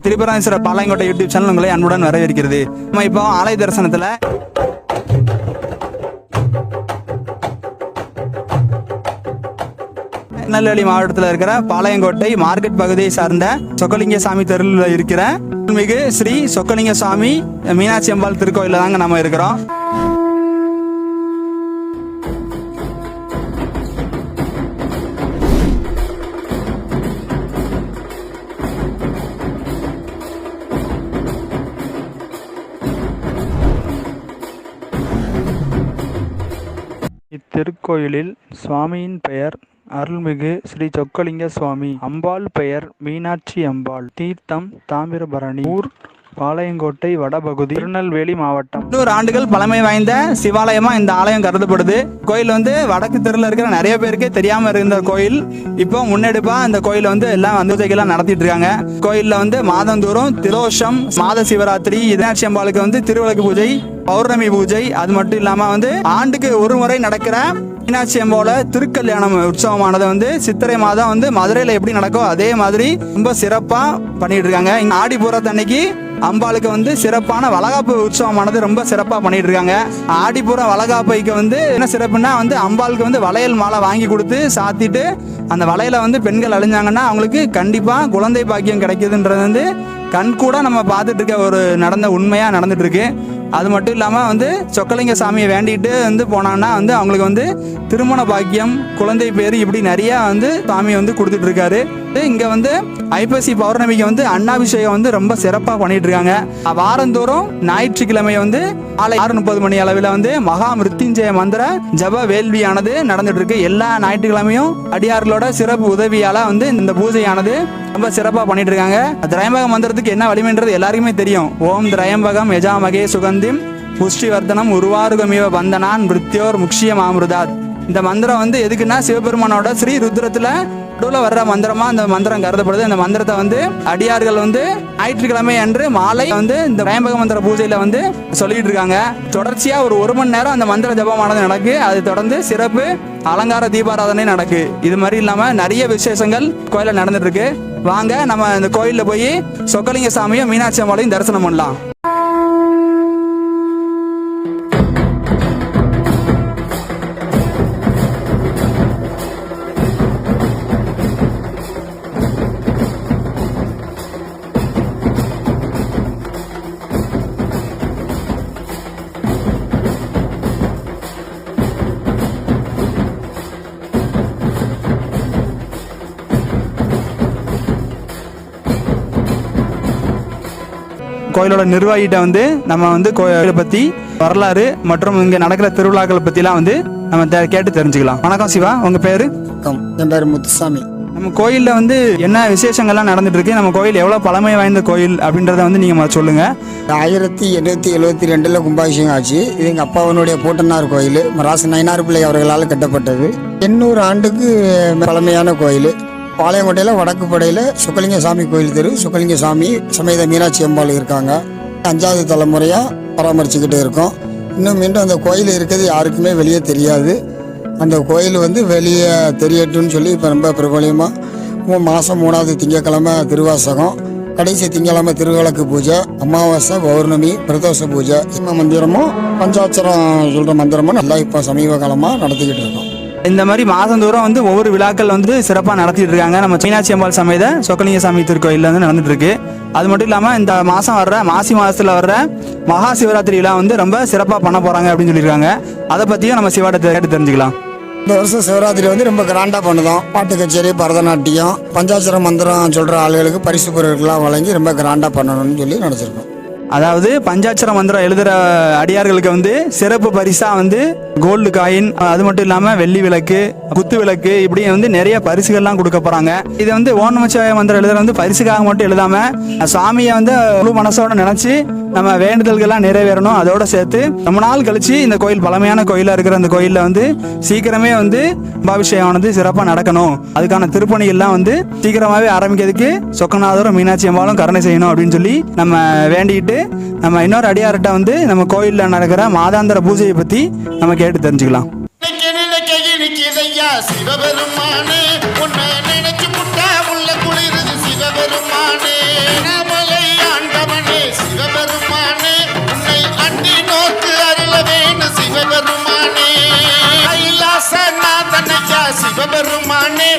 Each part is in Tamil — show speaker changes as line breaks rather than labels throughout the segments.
திரிபுராதீஸ்வரர் பாளையங்கோட்டை யூடியூப் சேனல் உங்களை அன்புடன் வரவேற்கிறது. நம்ம இப்போ ஆலய தரிசனத்துல திருநெல்வேலி மாவட்டத்தில் இருக்கிற பாளையங்கோட்டை மார்க்கெட் பகுதியை சார்ந்த சொக்கலிங்க சாமி தெருவில் இருக்கிற மிகு ஸ்ரீ சொக்கலிங்க சாமி மீனாட்சி அம்பாள் திருக்கோயில தாங்க நம்ம இருக்கிறோம். திருக்கோயிலில் சுவாமியின் பெயர் அருள்மிகு ஸ்ரீ சொக்கலிங்க சுவாமி. அம்பாள் பெயர் மீனாட்சி அம்பாள். தீர்த்தம் தாமிரபரணி. ஊர் பாளையங்கோட்டை வடபகுதி திருநெல்வேலி மாவட்டம். நூறு ஆண்டுகள் பழமை வாய்ந்த சிவாலயமா இந்த ஆலயம் கருதப்படுது. கோயில் வந்து வடக்கு தெருல இருக்கிற நிறைய பேருக்கு தெரியாம இருந்த கோயில். இப்போ முன்னெடுப்பா இந்த கோயில வந்து எல்லாம் வந்து பூஜைகள்லாம் நடத்திட்டு இருக்காங்க. கோயில்ல வந்து மாதந்தோறும் திரோஷம் மாத சிவராத்திரி இதனாட்சி அம்பாளுக்கு வந்து திருவிளக்கு பூஜை பௌர்ணமி பூஜை அது மட்டும் இல்லாம வந்து ஆண்டுக்கு ஒரு முறை நடக்கிற மீனாட்சி அம்பாவோட திருக்கல்யாணம் உற்சவமானது வந்து சித்திரை மாதம் வந்து மதுரையில எப்படி நடக்கோ அதே மாதிரி ரொம்ப சிறப்பா பண்ணிட்டு இருக்காங்க. இங்கே ஆடி அன்னைக்கு அம்பாளுக்கு வந்து சிறப்பான வளகாப்பு உற்சவமானது ரொம்ப சிறப்பாக பண்ணிட்டு இருக்காங்க ஆடிப்புற வளகாப்பைக்கு வந்து என்ன சிறப்புன்னா வந்து அம்பாளுக்கு வந்து வளையல் மாலை வாங்கி கொடுத்து சாத்திட்டு அந்த வளையல வந்து பெண்கள் அழிஞ்சாங்கன்னா அவங்களுக்கு கண்டிப்பாக குழந்தை பாக்கியம் கிடைக்குதுன்றது வந்து கண் கூட நம்ம பார்த்துட்டு இருக்க ஒரு நடந்த உண்மையாக நடந்துட்டு இருக்கு அது மட்டும் இல்லாமல் வந்து சொக்கலிங்க சாமியை வேண்டிட்டு வந்து போனாங்கன்னா வந்து அவங்களுக்கு வந்து திருமண பாக்கியம் குழந்தை பேர் இப்படி நிறையா வந்து சாமி வந்து கொடுத்துட்ருக்காரு இருக்காரு இங்கே வந்து ஐப்பசி பௌர்ணமிக்கு வந்து அன்னாபிஷேகம் வந்து ரொம்ப சிறப்பாக பண்ணிட்டு இருக்காங்க வாரந்தோறும் ஞாயிற்றுக்கிழமை வந்து காலை ஆறு முப்பது மணி அளவில் வந்து மகா மிருத்யுஞ்சய மந்திர ஜப வேள்வியானது நடந்துட்டு இருக்கு எல்லா ஞாயிற்றுக்கிழமையும் அடியார்களோட சிறப்பு உதவியால வந்து இந்த பூஜையானது ரொம்ப சிறப்பாக பண்ணிட்டு இருக்காங்க திரையம்பக மந்திரத்துக்கு என்ன வலிமைன்றது எல்லாருக்குமே தெரியும். ஓம் திரையம்பகம் யஜாமகே சுகந்திம் புஷ்டிவர்தனம் உருவாருகமீவ பந்தனான் மிருத்யோர் முக்ஷிய மாமிருதாத் இந்த மந்திரம் வந்து எதுக்குன்னா சிவபெருமானோட ஸ்ரீ ருத்ரத்துல நடுவில் வர்ற மந்திரமா அந்த மந்திரம் கருதப்படுது. இந்த மந்திரத்தை வந்து அடியார்கள் வந்து ஞாயிற்றுக்கிழமை அன்று மாலை வந்து இந்த பிரயம்பக மந்திர பூஜையில வந்து சொல்லிட்டு இருக்காங்க. தொடர்ச்சியா ஒரு ஒரு மணி நேரம் அந்த மந்திர ஜபமானது நடக்கு. அது தொடர்ந்து சிறப்பு அலங்கார தீபாராதனை நடக்கு. இது மாதிரி இல்லாம நிறைய விசேஷங்கள் கோயில நடந்துட்டு இருக்கு. வாங்க நம்ம இந்த கோயில்ல போய் சொக்கலிங்க சாமியும் மீனாட்சி அம்மாளையும் தரிசனம் பண்ணலாம். கோயிலோட நிர்வாகிகிட்ட வந்து நம்ம வந்து கோயிலை பத்தி வரலாறு மற்றும் இங்க நடக்கிற திருவிழாக்களை பத்திலாம் வந்து நம்ம கேட்டு தெரிஞ்சுக்கலாம். வணக்கம் சிவா உங்க பேரு?
என் பேர் முத்துசாமி.
நம்ம கோயில்ல வந்து என்ன விசேஷங்கள்லாம் நடந்துட்டு இருக்கு நம்ம கோயில் எவ்வளவு பழமை வாய்ந்த கோயில் அப்படின்றத வந்து நீங்க முதல்ல சொல்லுங்க.
ஆயிரத்தி எண்ணூற்றி எழுபத்தி ரெண்டில் கும்பாபிஷேகம் ஆச்சு. இது எங்கள் அப்பாவனுடைய பூட்டனார் கோயில். ராச நயினார் பிள்ளை அவர்களால் கட்டப்பட்டது. எண்ணூறு ஆண்டுக்கு பழமையான கோயில். பாளையங்கோட்டையில் வடக்கு படையில் சுக்கலிங்க சாமி கோயில் தெரு சுக்கலிங்க சாமி சமேத மீனாட்சி அம்பாள் இருக்காங்க. அஞ்சாவது தலைமுறையாக பராமரிச்சுக்கிட்டு இருக்கோம். இன்னும் மீண்டும் அந்த கோயில் இருக்கிறது யாருக்குமே வெளியே தெரியாது. அந்த கோயில் வந்து வெளியே தெரியட்டும்னு சொல்லி இப்போ ரொம்ப பிரபலியமாக மாதம் மூணாவது திங்கக்கிழமை திருவாசகம் கடைசி திங்கக்கிழமை திருவிளக்கு பூஜை அமாவாசை பௌர்ணமி பிரதோஷ பூஜை. இந்த மந்திரமும் பஞ்சாட்சரம் சொல்கிற மந்திரமும் நல்லா இப்போ சமீப காலமாக நடத்திக்கிட்டு இருக்கோம்.
இந்த மாதிரி மாதந்தோறும் வந்து ஒவ்வொரு விழாக்கள் வந்து சிறப்பாக நடத்திட்டு இருக்காங்க. நம்ம மீனாட்சி அம்பாள் சமேத சொக்கலிங்க சாமி திருக்கோயில்ல வந்து நடந்துட்டு இருக்கு அது மட்டும் இல்லாமல் இந்த மாதம் வர்ற மாசி மாதத்தில் வர்ற மகா சிவராத்திரி விழா வந்து ரொம்ப சிறப்பாக பண்ண போகிறாங்க அப்படின்னு சொல்லியிருக்காங்க. அதை பற்றியும் நம்ம சிவாட்ட கேட்டு தெரிஞ்சுக்கலாம்.
இந்த வருஷம் சிவராத்திரி வந்து ரொம்ப கிராண்டாக பண்ணுதோம். பாட்டு கச்சேரி பரதநாட்டியம் பஞ்சாட்சர மந்திரம் சொல்கிற ஆளுகளுக்கு பரிசு பொருட்கள்லாம் வழங்கி ரொம்ப கிராண்டாக பண்ணணும்னு சொல்லி நினச்சிருக்கோம்.
அதாவது பஞ்சாட்சர மந்திரம் எழுதுற அடியார்களுக்கு வந்து சிறப்பு பரிசா வந்து கோல்டு காயின் அது மட்டும் இல்லாம வெள்ளி விளக்கு குத்து விளக்கு இப்படி வந்து நிறைய பரிசுகள்லாம் கொடுக்க போறாங்க. இது வந்து ஓம் மந்திரம் எழுதுற வந்து பரிசுக்காக மட்டும் எழுதாம சாமியை வந்து முழு மனசோட நினைச்சு நம்ம வேண்டுதல்கள்லாம் நிறைவேறணும். அதோட சேர்த்து ரொம்ப நாள் கழிச்சு இந்த கோயில் பழமையான கோயிலா இருக்கிற அந்த கோயில்ல வந்து சீக்கிரமே வந்து கும்பாபிஷேகமானது சிறப்பாக நடக்கணும். அதுக்கான திருப்பணிகள்லாம் வந்து சீக்கிரமாவே ஆரம்பிக்கிறதுக்கு சொக்கநாதரும் மீனாட்சி அம்பாலும் கருணை செய்யணும் அப்படின்னு சொல்லி நம்ம வேண்டிக்கிட்டு நம்ம இன்னொரு அடியார்கிட்ட வந்து நம்ம கோயிலில் நடக்கிற மாதாந்திர பூஜையை பற்றி நம்ம கேட்டு தெரிஞ்சுக்கலாம்.
சிவபெருமானே உன்னை நினைச்சு முட்டா உள்ள குளிருது சிவபெருமானே சிவபெருமானே கைலாசநாதனையா சிவபெருமானே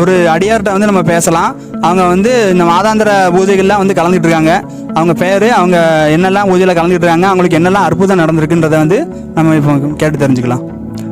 ஒரு அடியார்கிட்ட வந்து நம்ம பேசலாம். அவங்க வந்து இந்த மாதாந்திர பூஜைகள்லாம் வந்து கலந்துட்டு இருக்காங்க அவங்க பேர் அவங்க என்னெல்லாம் பூஜையில் கலந்துட்டு இருக்காங்க அவங்களுக்கு என்னெல்லாம் அற்புதம் நடந்திருக்குன்றதை வந்து நம்ம இப்போ கேட்டு தெரிஞ்சுக்கலாம்.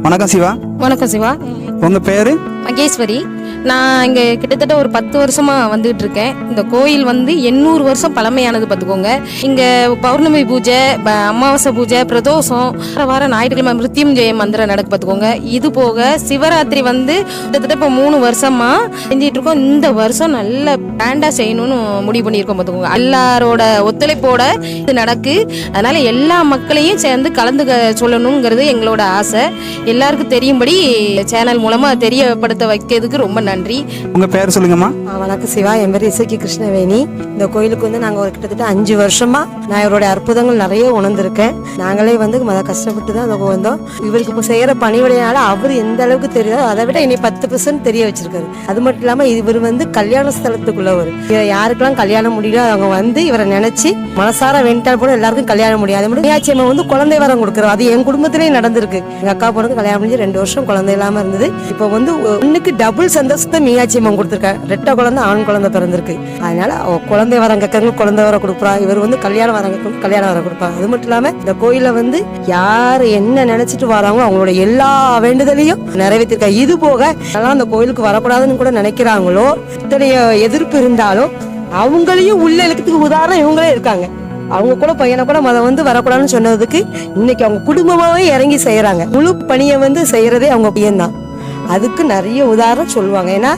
வணக்கம் சிவா.
வணக்கம் சிவா.
உங்க பேரு?
மகேஸ்வரி நான் இங்கே கிட்டத்தட்ட ஒரு பத்து வருஷமாக வந்துகிட்டு இருக்கேன். இந்த கோயில் வந்து எண்ணூறு வருஷம் பழமையானது பார்த்துக்கோங்க. இங்கே பௌர்ணமி பூஜை ப- அமாவாசை பூஜை பிரதோஷம் வார வாரம் ஞாயிற்றுக்கிழமை மிருத்யுஞ்சய மந்திரம் நடக்கு பார்த்துக்கோங்க. இது போக சிவராத்திரி வந்து கிட்டத்தட்ட இப்போ மூணு வருஷமாக செஞ்சிட்டு இருக்கோம். இந்த வருஷம் நல்ல பேண்டாக செய்யணும்னு முடிவு பண்ணியிருக்கோம் பார்த்துக்கோங்க. எல்லாரோட ஒத்துழைப்போட இது நடக்கு. அதனால எல்லா மக்களையும் சேர்ந்து கலந்து சொல்லணுங்கிறது எங்களோட ஆசை. எல்லாருக்கும் தெரியும்படி சேனல் மூலமாக தெரியப்படுத்த வைக்கிறதுக்கு ரொம்ப நன்றி.
உங்க பேர் சொல்லுங்கம்மா.
வணக்கம் சிவா. என் பேர் இசக்கி கிருஷ்ணவேணி. இந்த கோயிலுக்கு வந்து நாங்கள் ஒரு கிட்டத்தட்ட அஞ்சு வருஷமா நான் இவருடைய அற்புதங்கள் நிறைய உணர்ந்திருக்கேன். நாங்களே வந்து மத கஷ்டப்பட்டு தான் அந்த வந்தோம். இவருக்கு இப்போ செய்கிற பணிவிடையால அவர் எந்த அளவுக்கு தெரியுதோ அதை விட இனி பத்து பர்சன்ட் தெரிய வச்சிருக்காரு. அது மட்டும் இல்லாமல் இவர் வந்து கல்யாண ஸ்தலத்துக்குள்ளவர் இவர் யாருக்கெல்லாம் கல்யாணம் முடியல அவங்க வந்து இவரை நினைச்சு மனசார வேண்டால் கூட எல்லாருக்கும் கல்யாணம் முடியும். அதே மாதிரி மீனாட்சி அம்மா வந்து குழந்தை வரம் கொடுக்குறோம் அது என் குடும்பத்திலேயே நடந்திருக்கு. எங்க அக்கா பொண்ணுக்கு கல்யாணம் முடிஞ்சு ரெண்டு வருஷம் குழந்தை இல்லாம இருந்தது. இப்போ வந்து பொண்ணுக்கு டபுள் சந்தோஷத்தை மீனாட்சி அம்மன் கொடுத்துருக்காங்க ரெட்டை குழந்தை ஆண் குழந்தை பிறந்திருக்கு. அதனால அவ குழந்தை வரம் கேட்கறவங்க குழந்தை வர கொடுப்பா. இவர் வந்து கல்யாணம் வரம் கல்யாணம் வர கொடுப்பாங்க அது மட்டும் இல்லாம இந்த கோயில வந்து யார் என்ன நினைச்சிட்டு வராங்களோ அவங்களோட எல்லா வேண்டுதலையும் நிறைவேற்றிருக்கா. இது போக அதெல்லாம் அந்த கோயிலுக்கு வரக்கூடாதுன்னு கூட நினைக்கிறாங்களோ இத்தனைய எதிர்ப்பு இருந்தாலும் அவங்களையும் உள்ள இழுக்கிறதுக்கு உதாரணம் இவங்களே இருக்காங்க. அவங்க கூட பையனை கூட மதம் வந்து வரக்கூடாதுன்னு சொன்னதுக்கு இன்னைக்கு அவங்க குடும்பமாவே இறங்கி செய்யறாங்க. முழு பணியை வந்து செய்யறதே அவங்க பையன்தான். அதுக்கு நிறைய உதாரணம் சொல்லுவாங்க. ஏன்னா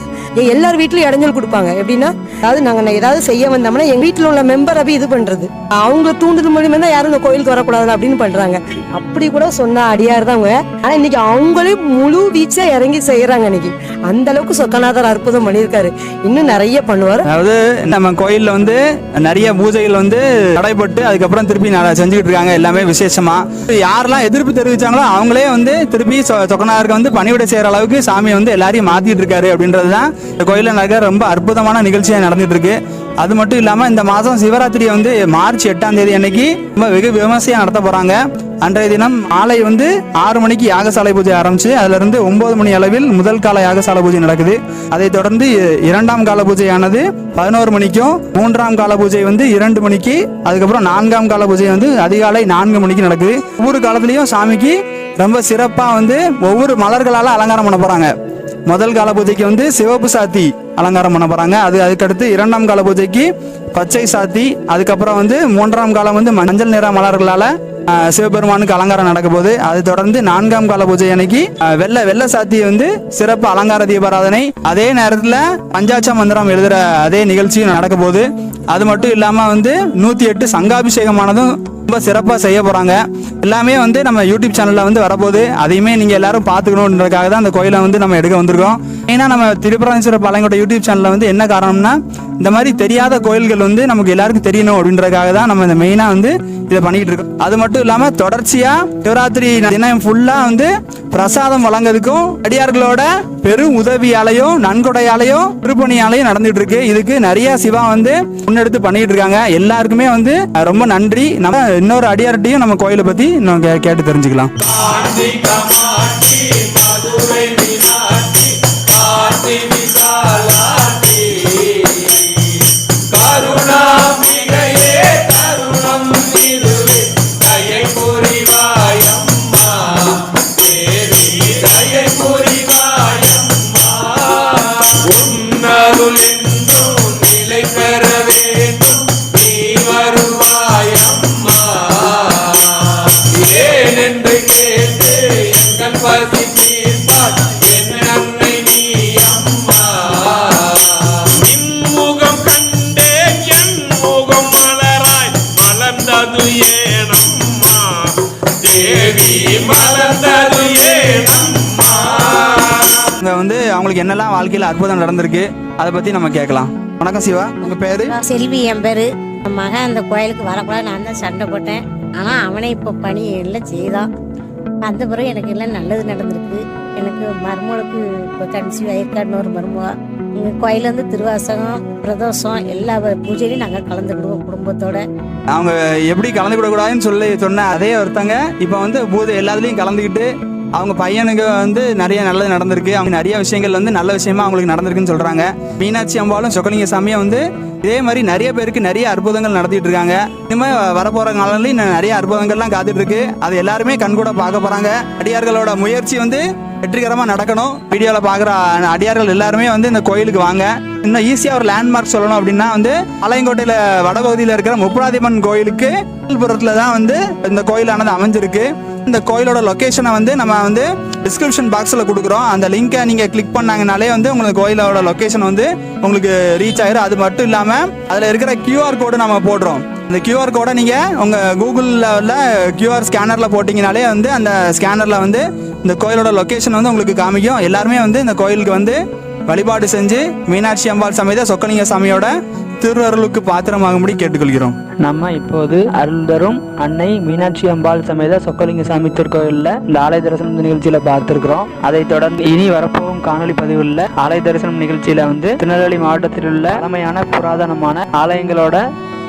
எல்லார் வீட்லையும் இடைஞ்சல் கொடுப்பாங்க. எப்படின்னா அதாவது நாங்க ஏதாவது செய்ய வந்தோம்னா எங்க வீட்டுல உள்ள மெம்பர் அப்படி இது பண்றது. அவங்க தூண்டுதல் மூலியமா தான் யாரும் இந்த கோயிலுக்கு வரக்கூடாது அப்படின்னு பண்றாங்க. அப்படி கூட சொன்ன அடியார் தான் அவங்க. ஆனா இன்னைக்கு அவங்களே முழு வீச்சா இறங்கி செய்யறாங்க இன்னைக்கு. அந்த அளவுக்கு சொக்கநாதர் அற்புதம் பண்ணியிருக்காரு. இன்னும் நிறைய பண்ணுவார்.
அதாவது நம்ம கோயில்ல வந்து நிறைய பூஜைகள் வந்து தடைப்பட்டு அதுக்கப்புறம் திருப்பி நட- செஞ்சுக்கிட்டு இருக்காங்க எல்லாமே விசேஷமா. யாரெல்லாம் எதிர்ப்பு தெரிவிச்சாங்களோ அவங்களே வந்து திருப்பி சொ- சொக்கநாதருக்கு வந்து பணிவிடை செய்யற அளவுக்கு சாமி வந்து எல்லாரையும் மாத்திட்டு இருக்காரு அப்படின்றது தான் இந்த கோயில்ல நடக்கிற ரொம்ப அற்புதமான நிகழ்ச்சியா நடந்துட்டு இருக்கு அது மட்டும் இல்லாம இந்த மாதம் சிவராத்திரியை வந்து மார்ச் எட்டாம் தேதி அன்னைக்கு ரொம்ப வெகு விமர்சையா நடத்த போறாங்க. அன்றைய தினம் மாலை வந்து ஆறு மணிக்கு யாகசாலை பூஜை ஆரம்பிச்சு அதுல இருந்து ஒன்பது மணி அளவில் முதல் கால யாகசாலை பூஜை நடக்குது. அதைத் தொடர்ந்து இரண்டாம் கால பூஜையானது பதினோரு மணிக்கும் மூன்றாம் கால பூஜை வந்து இரண்டு மணிக்கு அதுக்கப்புறம் நான்காம் கால பூஜை வந்து அதிகாலை நான்கு மணிக்கு நடக்குது. ஒவ்வொரு காலத்துலயும் சாமிக்கு ரொம்ப சிறப்பா வந்து ஒவ்வொரு மலர்களால அலங்காரம் பண்ண போறாங்க. முதல் கால பூஜைக்கு வந்து சிவப்பு சாத்தி அலங்காரம் பண்ண போறாங்க. அது அதுக்கடுத்து இரண்டாம் கால பூஜைக்கு பச்சை சாத்தி அதுக்கப்புறம் வந்து மூன்றாம் காலம் வந்து மஞ்சள் நிற மலர்களால சிவபெருமானுக்கு அலங்காரம் நடக்க போது அது தொடர்ந்து நான்காம் கால பூஜை அன்னைக்கு வெள்ள வெள்ளை வெள்ளை சாத்தி வந்து சிறப்பு அலங்கார தீபாராதனை அதே நேரத்துல பஞ்சாட்ச மந்திரம் எழுதுற அதே நிகழ்ச்சியும் நடக்க போகுது அது மட்டும் இல்லாம வந்து நூத்தி எட்டு சங்காபிஷேகமானதும் ரொம்ப சிறப்பாக செய்ய போகிறாங்க எல்லாமே வந்து நம்ம யூடியூப் சேனலில் வந்து வரப்போகுது. அதையுமே நீங்கள் எல்லாரும் பார்த்துக்கணுன்றதுக்காக தான் அந்த கோயிலை வந்து நம்ம எடுக்க வந்திருக்கோம். ஏன்னா நம்ம திருப்பரமேஸ்வரர் பாளையங்கோட்டை யூடியூப் சேனலில் வந்து என்ன காரணம்னா இந்த மாதிரி தெரியாத கோயில்கள் வந்து நமக்கு எல்லாருக்கும் தெரியணும் அப்படின்றதுக்காக தான் நம்ம இந்த மெயினாக வந்து இதை பண்ணிக்கிட்டு இருக்கோம் அது மட்டும் இல்லாமல் தொடர்ச்சியாக சிவராத்திரி தினம் ஃபுல்லாக வந்து பிரசாதம் வழங்குறதுக்கும் அடியார்களோட பெரும் உதவியாலையும் நன்கொடையாலையும் திருப்பணியாலையும் நடந்துட்டு இருக்கு. இதுக்கு நிறைய சிவா வந்து முன்னெடுத்து பண்ணிட்டு இருக்காங்க. எல்லாருக்குமே வந்து ரொம்ப நன்றி. நம்ம இன்னொரு அடியார்ட்டையும் நம்ம கோயிலை பத்தி நம்ம கே- கேட்டு தெரிஞ்சுக்கலாம்.
மலர்ந்தது ஏனம்மா தேவி மலர்ந்தது ஏனம்மா
இங்க வந்து அவங்களுக்கு என்னெல்லாம் வாழ்க்கையில் அற்புதம் நடந்திருக்கு அதை பத்தி நம்ம கேட்கலாம். வணக்கம் சிவா உங்க பேரு?
செல்வி என் பேரு. என் மகன் அந்த கோயிலுக்கு வரக்கூடாது நான் தான் சண்டை போட்டேன். ஆனால் அவனே இப்போ பணி எல்லாம் செய்தான் அந்த பிறகு எனக்கு எல்லாம் நல்லது நடந்திருக்கு. எனக்கு மருமகளுக்கு இப்போ கன்சீவ் ஆயிருக்கான்னு ஒரு மருமகா. எங்கள் கோயிலேருந்து திருவாசகம் பிரதோஷம் எல்லா பூஜையிலையும் நாங்கள் கலந்துக்கிடுவோம் குடும்பத்தோட.
அவங்க எப்படி கலந்துக்கிடக்கூடாதுன்னு சொல்லி சொன்ன அதே ஒருத்தங்க இப்போ வந்து பூஜை எல்லாத்துலேயும் கலந்துக்கிட்டு அவங்க பையனுக்கு வந்து நிறைய நல்லது நடந்திருக்கு. அவங்க நிறைய விஷயங்கள் வந்து நல்ல விஷயமா அவங்களுக்கு நடந்திருக்குன்னு சொல்கிறாங்க மீனாட்சி அம்பாலும் சொக்கலிங்க சாமியும் வந்து இதே மாதிரி நிறைய பேருக்கு நிறைய அற்புதங்கள் நடத்திட்டு இருக்காங்க. இனிமேல் வரப்போற நாளில் நிறைய அற்புதங்கள்லாம் காத்துட்டு இருக்கு. அது எல்லாருமே கண்கூட பார்க்க போறாங்க. அடியார்களோட முயற்சி வந்து வெற்றிகரமாக நடக்கணும். வீடியோவில் பார்க்குற அடியார்கள் எல்லாருமே வந்து இந்த கோயிலுக்கு வாங்க. இன்னும் ஈஸியாக ஒரு லேண்ட்மார்க் சொல்லணும் அப்படின்னா வந்து அலையங்கோட்டையில் வடபகுதியில் இருக்கிற முப்பராதிமன் கோயிலுக்கு புறத்தில் தான் வந்து இந்த கோயிலானது அமைஞ்சிருக்கு. இந்த கோயிலோட லொக்கேஷனை வந்து நம்ம வந்து டிஸ்கிரிப்ஷன் பாக்ஸில் கொடுக்குறோம். அந்த லிங்கை நீங்கள் கிளிக் பண்ணாங்கனாலே வந்து உங்களுக்கு கோயிலோட லொக்கேஷன் வந்து உங்களுக்கு ரீச் ஆயிரும். அது மட்டும் இல்லாமல் அதில் இருக்கிற கியூஆர் கோடு நம்ம போடுறோம். இந்த கியூஆர் கோடை நீங்கள் உங்கள் கூகுளில் உள்ள கியூஆர் ஸ்கேனரில் போட்டிங்கனாலே வந்து அந்த ஸ்கேனரில் வந்து இந்த கோயிலோட லொக்கேஷன் வந்து உங்களுக்கு காமிக்கும். எல்லாருமே வந்து இந்த கோயிலுக்கு வந்து வழிபாடு செஞ்சு மீனாட்சி அம்பாள் சமேத சொக்கலிங்க சாமியோட திருவருளுக்கு பாத்திரமாகும்படி கேட்டுக்கொள்கிறோம்.
நம்ம இப்போது அருள்தரும் அன்னை மீனாட்சி அம்பாள் சமேத சொக்கலிங்க சாமி திருக்கோயிலில் இந்த ஆலய தரிசனம் நிகழ்ச்சியில பார்த்திருக்கிறோம். அதைத் தொடர்ந்து இனி வரப்போகும் காணொளி பதிவில் ஆலய தரிசனம் நிகழ்ச்சியில வந்து திருநெல்வேலி மாவட்டத்தில் உள்ள பழமையான புராதனமான ஆலயங்களோட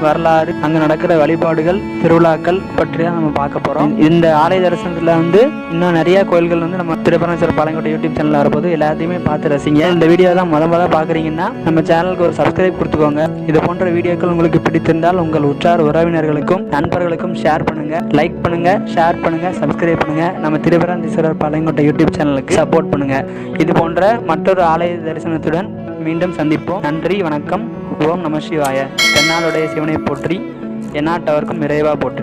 வரலாறு அங்க நடக்கிற வழிபாடுகள் திருவிழாக்கள் பற்றி தான் நம்ம பார்க்க போறோம். இந்த ஆலய தரிசனத்துல வந்து இன்னும் நிறைய கோயில்கள் வந்து நம்ம திருப்பரமேஸ்வரர் பாலங்கோட்டை யூடியூப் சேனல்ல வரப்போது எல்லாத்தையுமே பார்த்து ரசிங்க. இந்த வீடியோ தான் முத முதல்ல பாக்குறீங்கன்னா நம்ம சேனலுக்கு ஒரு சப்ஸ்கிரைப் கொடுத்துக்கோங்க. இது போன்ற வீடியோக்கள் உங்களுக்கு பிடித்திருந்தால் உங்கள் உற்றார் உறவினர்களுக்கும் நண்பர்களுக்கும் ஷேர் பண்ணுங்க. லைக் பண்ணுங்க ஷேர் பண்ணுங்க சப்ஸ்கிரைப் பண்ணுங்க. நம்ம திருப்பரந்தீஸ்வரர் பாளையங்கோட்டை யூடியூப் சேனலுக்கு சப்போர்ட் பண்ணுங்க. இது போன்ற மற்றொரு ஆலய தரிசனத்துடன் மீண்டும் சந்திப்போம். நன்றி வணக்கம். ஓம் நம சிவாய. தென்னாளுடைய சிவனை போற்றி எந்நாட்டவர்க்கும் இறைவா போற்றி.